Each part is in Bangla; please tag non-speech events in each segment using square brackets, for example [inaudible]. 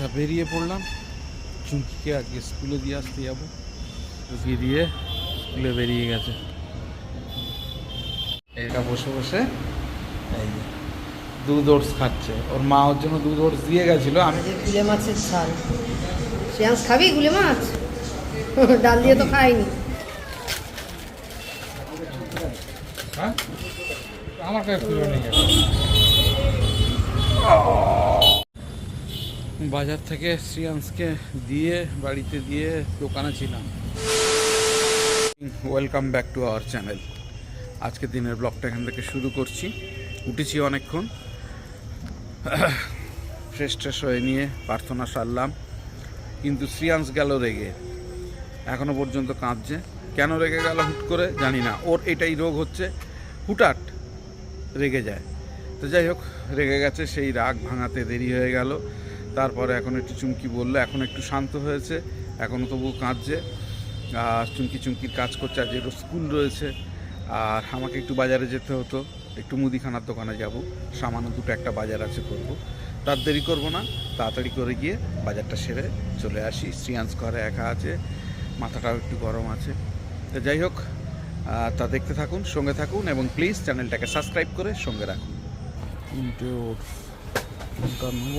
আচ্ছা বেরিয়ে পড়লাম। চুমকিকে আজকে স্কুলে দিয়ে আসতে যাব। ঢুকিয়ে দিয়ে স্কুলে বেরিয়ে গেছে। এটা বসে বসে এই দুধ ওটস খাচ্ছে। ওর মা ওর জন্য দুধ ওটস দিয়ে গেছিল। আমি যে গুলে মাছের ঝাল। শ্রেয়াংস খাবি গুলে মাছ? ডাল দিয়ে তো খাইনি। হ্যাঁ? আমার কাছে খুলে নিয়ে বাজার থেকে শ্রিয়াংসকে দিয়ে, বাড়িতে দিয়ে দোকানে ছিলাম। Welcome back to our channel আজকে দিনের ব্লগটা এখান থেকে শুরু করছি। উঠেছি অনেকক্ষণ। ফ্রেশ ট্রেশ হয়ে নিয়ে প্রার্থনা সারলাম। কিন্তু শ্রিয়াংস গেল রেগে। এখনও পর্যন্ত কাঁদছে। কেন রেগে গেল হুট করে জানি না। ওর এটাই রোগ হচ্ছে। হুটাট রেগে যায়। তো যাই হোক, রেগে গেছে, সেই রাগ ভাঙাতে দেরি হয়ে গেল। তারপরে এখন একটু চুমকি বলল, এখন একটু শান্ত হয়েছে এখনও তবু কাঁদছে। আর চুমকি চুমকির কাজ করছে, আজ একটু স্কুল রয়েছে, আর আমাকে একটু বাজারে যেতে হতো, একটু মুদিখানার দোকানে যাব, সামান্য দুটো একটা বাজার আছে করব। তার দেরি করব না, তাড়াতাড়ি করে গিয়ে বাজারটা সেরে চলে আসি শ্রিয়াংস ঘরে একা আছে, মাথাটাও একটু গরম আছে। তো যাই হোক তা দেখতে থাকুন, সঙ্গে থাকুন, এবং প্লিজ চ্যানেলটাকে সাবস্ক্রাইব করে সঙ্গে রাখুন। কিন্তু নেব।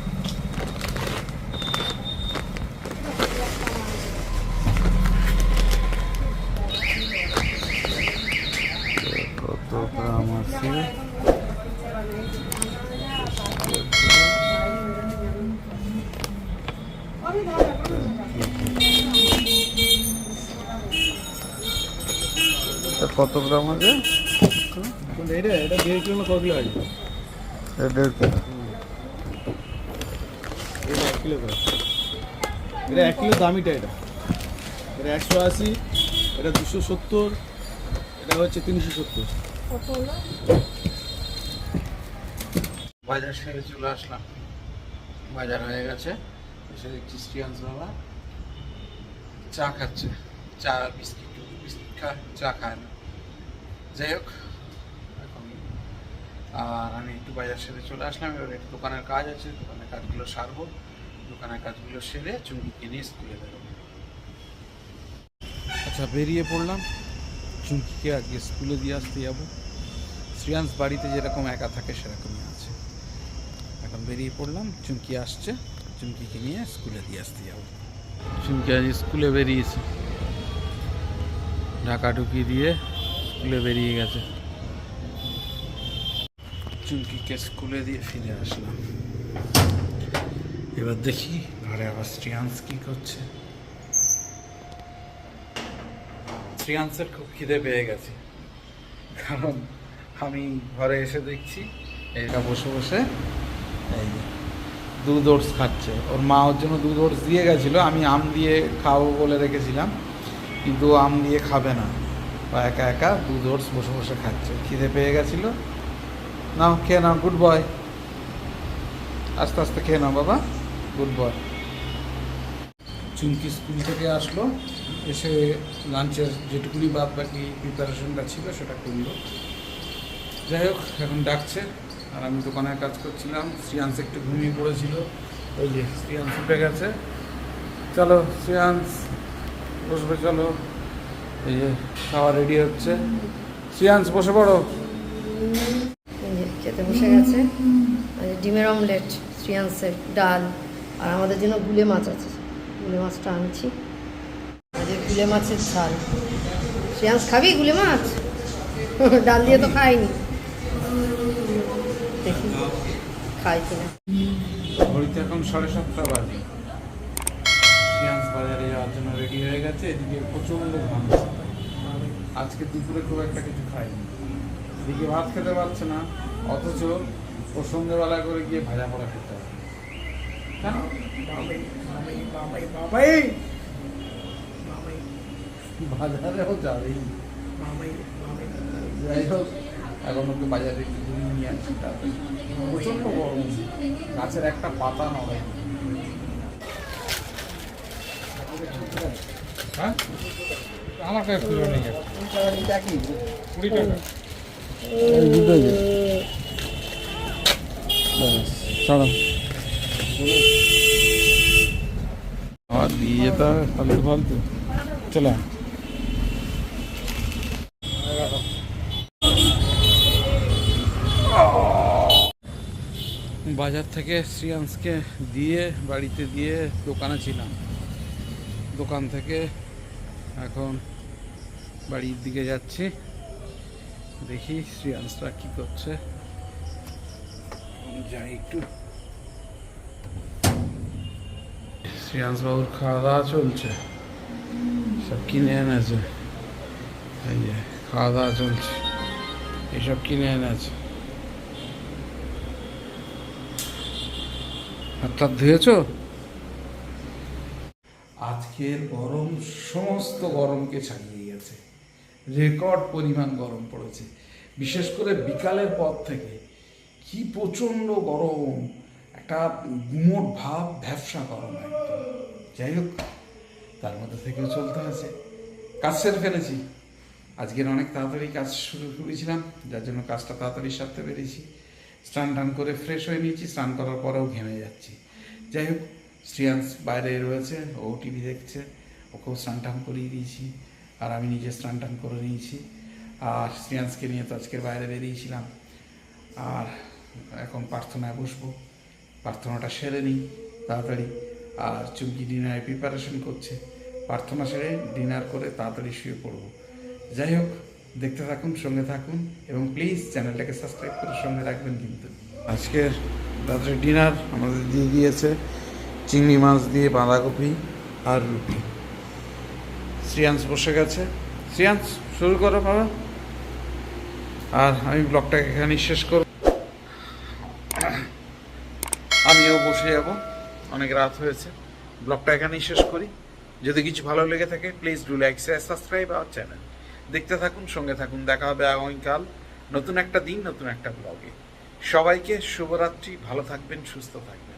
কত গ্রাম আছে কত গ্রাম আছে? এটা এটা দেড় কিলো। না ক কিলো আছে দেড়। এটা এক কিলো এটা এক কিলো দামিটা এটা। এটা একশো আশি, এটা দুশো সত্তর, এটা হচ্ছে তিনশো সত্তর। বাজার সেরে চলে আসলাম। বাজার হয়ে গেছে। এসে শ্রিয়াংস বাবা চা খাচ্ছে। চা, বিস্কিট বিস্কিট খা, চা খায় না। যাই হোক, এখন, আর আমি একটু বাজার সেরে চলে আসলাম। এবার একটু দোকানের কাজ আছে, দোকানের কাজগুলো সারবো। দোকানের কাজগুলো সেরে চুমকিকে নিয়ে স্কুলে বেরোবো। আচ্ছা বেরিয়ে পড়লাম। চুমকিকে আজকে স্কুলে দিয়ে আসতে যাব। শ্রিয়াংস বাড়িতে যেরকম একা থাকে সেরকমই আছে। এখন বেরিয়ে পড়লাম চুমকি আসছে চুমকিকে নিয়ে স্কুলে দিয়ে আসতে যাব। চুমকি আজ স্কুলে বেরিয়েছে। ঢাকা ঢুকিয়ে দিয়ে স্কুলে বেরিয়ে গেছে। চুমকিকে স্কুলে দিয়ে ফিরে আসলাম। এবার দেখি ঘরে আবার শ্রিয়াংস কী করছে। শ্রিয়াংসের খুব খিদে পেয়ে গেছে। কারণ আমি ঘরে এসে দেখছি এটা বসে বসে এই দুধ ওটস খাচ্ছে। ওর মা ওর জন্য দুধ ওটস দিয়ে গেছিল, আমি আম দিয়ে খাব বলে রেখেছিলাম, কিন্তু আম দিয়ে খাবে না। বা একা একা দুধ ওটস বসে বসে খাচ্ছে। খিদে পেয়ে গেছিল। নাও, খেয়ে নাও গুড বয় আস্তে আস্তে খেয়ে নাও বাবা গুড বয় চুমকি স্কুল থেকে আসলো। এসে লাঞ্চের যেটুকুনি বাদ বাকি প্রিপারেশনটা ছিল, সেটা করল। যাই হোক, এখন ডাকছে, আর আমি দোকানের কাজ করছিলাম। শ্রিয়াংশ একটু ঘুমিয়ে পড়েছিল। ওই যে, শ্রিয়াংশ উঠে গেছে। চলো, শ্রিয়াংশ, বসবে, চলো। এই যে, খাওয়া রেডি হচ্ছে। শ্রিয়াংশ, বসে পড়ো। খেতে বসে গেছে। ডিমের অমলেট শ্রিয়াংসের ডাল, আর আমাদের জন্য গুলে মাছ আছে। গুলে মাছটা আনছি। যে গুলে মাছের ঝাল। শ্রিয়াংস খাবি? গুলে মাছ? [laughs] ডাল দিয়ে তো খাইনি। দেখি খাই কিনা। ঘড়িতে এখন সাড়ে সাতটা বাজে। বাজারে যাওয়ার জন্য রেডি হয়ে গেছে এদিকে প্রচণ্ড ঘাম আজকে দুপুরে খুব একটা কিছু খাইনি। এদিকে ভাত খেতে পারছে না অথচ ও সন্ধ্যেবেলা করে গিয়ে ভাজা পড়া খেতে হবে। কেন? বাজারেও যাবেই। হোক এখন ওকে বাজারে ঘুরিয়ে নিয়ে আসি তাড়াতাড়ি প্রচণ্ড গরম। গাছের একটা পাতা নড়ে। হ্যাঁ? আমার কাছে খুলে নিয়ে গেছে কুড়ি টাকা আর দিয়ে যেতে হবে ফালতু ফালতু চলে বাজার থেকে শ্রিয়াংশকে দিয়ে, বাড়িতে দিয়ে দোকানে ছিলাম। দোকান থেকে এখন বাড়ির দিকে যাচ্ছি। দেখি শ্রিয়াংশরা কি করছে। যাই একটু। শ্রিয়াংশ বাবুর খাওয়া দাওয়া চলছে। সব কিনে এনেছে। এই যে খাওয়া দাওয়া চলছে। এইসব কিনে এনেছে। হাত ধুয়েছো? আজকের গরম সমস্ত গরমকে ছাড়িয়ে গেছে। রেকর্ড পরিমাণ গরম পড়েছে। বিশেষ করে বিকালের পর থেকে কি প্রচণ্ড গরম, একটা গুমোট ভাব, ভ্যাবসা গরম একদম। যাই হোক, তার মধ্যে থেকেও চলতে হয়েছে। কাজ সেরে ফেলেছি। আজকের অনেক তাড়াতাড়ি কাজ শুরু করেছিলাম, যার জন্য কাজটা তাড়াতাড়ি সারতে পেরেছি। স্নান টান করে ফ্রেশ হয়ে নিয়েছি, স্নান করার পরেও ঘেমে যাচ্ছি। যাই হোক, শ্রিয়াংশ বাইরে রয়েছে, ও টিভি দেখছে, ওকেও স্নান টান করিয়ে দিয়েছি, আর আমি নিজে স্নান টান করে নিয়েছি। আর শ্রিয়াংশকে নিয়ে তো আজকের বাইরে বেরিয়েছিলাম। আর এখন প্রার্থনায় বসবো। প্রার্থনাটা সেরে নিই, তাড়াতাড়ি। আর চুমকি ডিনারে প্রিপারেশন করছে। প্রার্থনা সেরে ডিনার করে তাড়াতাড়ি শুয়ে পড়ব। যাই হোক দেখতে থাকুন, সঙ্গে থাকুন এবং প্লিজ চ্যানেলটাকে সাবস্ক্রাইব করে সঙ্গে রাখবেন কিন্তু। আজকের রাত্রে ডিনার আমাদের দিয়ে দিয়েছে চিংড়ি মাছ দিয়ে বাঁধাকপি আর রুটি। শ্রিয়াংশ বসে গেছে। শ্রিয়াংশ, শুরু করো বাবা। আর আমি ব্লগটাকে এখানেই শেষ করব। আমিও বসে যাব। অনেক রাত হয়েছে। ব্লগটা এখানেই শেষ করি। যদি কিছু ভালো লেগে থাকে please do like subscribe our channel দেখতে থাকুন, সঙ্গে থাকুন। দেখা হবে আগামীকাল নতুন একটা দিন, নতুন একটা ব্লগে সবাইকে শুভরাত্রি, ভালো থাকবেন, সুস্থ থাকবেন।